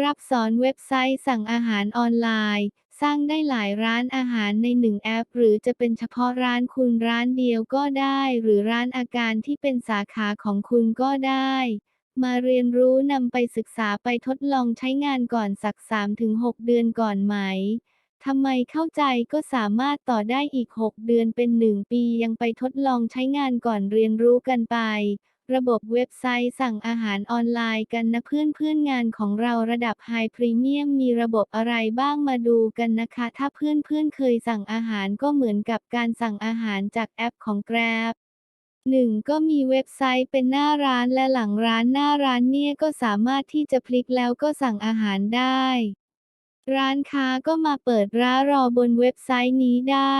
รับสอนเว็บไซต์สั่งอาหารออนไลน์ สร้างได้หลายร้านอาหารในหนึ่งแอป หรือจะเป็นเฉพาะร้านคุณร้านเดียวก็ได้ หรือร้านอาการที่เป็นสาขาของคุณก็ได้ มาเรียนรู้นำไปศึกษาไปทดลองใช้งานก่อนสัก 3-6 เดือนก่อนไหมทำไมเข้าใจก็สามารถต่อได้อีก 6 เดือนเป็น 1 ปียังไปทดลองใช้งานก่อนเรียนรู้กันไป ระบบเว็บไซต์สั่งอาหารออนไลน์กันนะเพื่อนเพื่อนงานของเราระดับไฮพรีเมียมมีระบบอะไรบ้างมาดูกันนะคะ ถ้าเพื่อนเพื่อนเคยสั่งอาหารก็เหมือนกับการสั่งอาหารจากแอปของ Grab 1ก็มีเว็บไซต์เป็นหน้าร้านและหลังร้านหน้าร้านเนี่ยก็สามารถที่จะพลิกแล้วก็สั่งอาหารได้ ร้านค้าก็มาเปิดร้านรอบนเว็บไซต์นี้ได้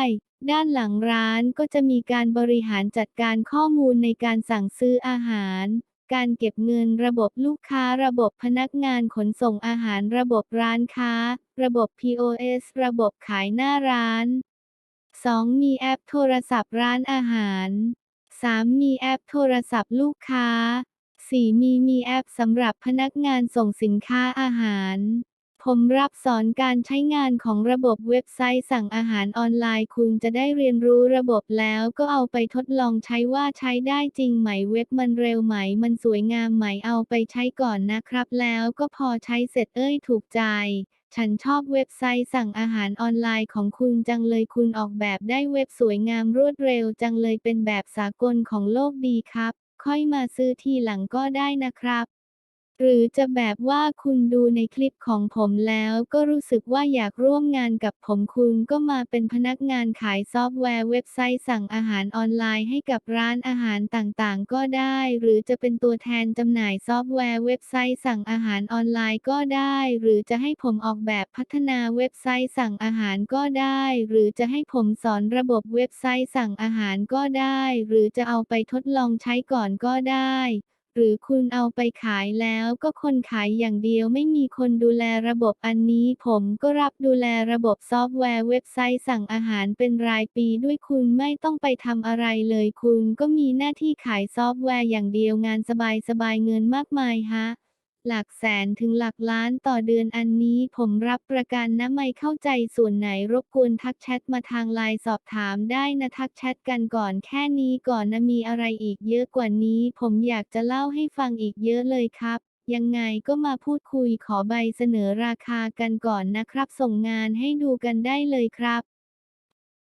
ด้านหลังร้านก็จะมีการบริหารจัดการข้อมูลในการสั่งซื้ออาหาร การเก็บเงินระบบลูกค้าระบบพนักงานขนส่งอาหารระบบร้านค้า ระบบ POS ระบบขายหน้าร้าน 2. มีแอปโทรศัพท์ร้านอาหาร 3. มีแอปโทรศัพท์ลูกค้า 4. มีมีแอปสำหรับพนักงานส่งสินค้าอาหาร ผมรับสอนการใช้งานของระบบเว็บไซต์สั่งอาหารออนไลน์ คุณจะได้เรียนรู้ระบบแล้วก็เอาไปทดลองใช้ว่าใช้ได้จริงไหมเว็บมันเร็วไหม มันสวยงามไหมเอาไปใช้ก่อนนะครับ แล้วก็พอใช้เสร็จเอ้ยถูกใจ ฉันชอบเว็บไซต์สั่งอาหารออนไลน์ของคุณจังเลยคุณออกแบบได้เว็บสวยงามรวดเร็วจังเลยเป็นแบบสากลของโลกดีครับ ค่อยมาซื้อทีหลังก็ได้นะครับ หรือจะแบบว่าคุณดูในคลิปของผมแล้วก็รู้สึกว่าอยากร่วมงานกับผมคุณก็มาเป็นพนักงานขายซอฟต์แวร์เว็บไซต์สั่งอาหารออนไลน์ให้กับร้านอาหารต่างๆ ก็ได้ หรือจะเป็นตัวแทนจำหน่ายซอฟต์แวร์เว็บไซต์สั่งอาหารออนไลน์ก็ได้ หรือจะให้ผมออกแบบพัฒนาเว็บไซต์สั่งอาหารก็ได้ หรือจะให้ผมสอนระบบเว็บไซต์สั่งอาหารก็ได้ หรือจะเอาไปทดลองใช้ก่อนก็ได้ หรือคุณเอาไปขายแล้วก็คนขายอย่างเดียวไม่มีคนดูแลระบบอันนี้ ผมก็รับดูแลระบบซอฟต์แวร์เว็บไซต์สั่งอาหารเป็นรายปีด้วยคุณไม่ต้องไปทำอะไรเลยคุณก็มีหน้าที่ขายซอฟต์แวร์อย่างเดียวงานสบายๆเงินมากมายฮะ หลักแสนถึงหลักล้านต่อเดือนอันนี้ผมรับประกันนะไม่เข้าใจส่วนไหนรบกวนทักแชทมาทางไลน์สอบถามได้นะทักแชทกันก่อนแค่นี้ก่อนนะมีอะไรอีกเยอะกว่านี้ ผมอยากจะเล่าให้ฟังอีกเยอะเลยครับ ยังไงก็มาพูดคุยขอใบเสนอราคากันก่อนนะครับ ส่งงานให้ดูกันได้เลยครับ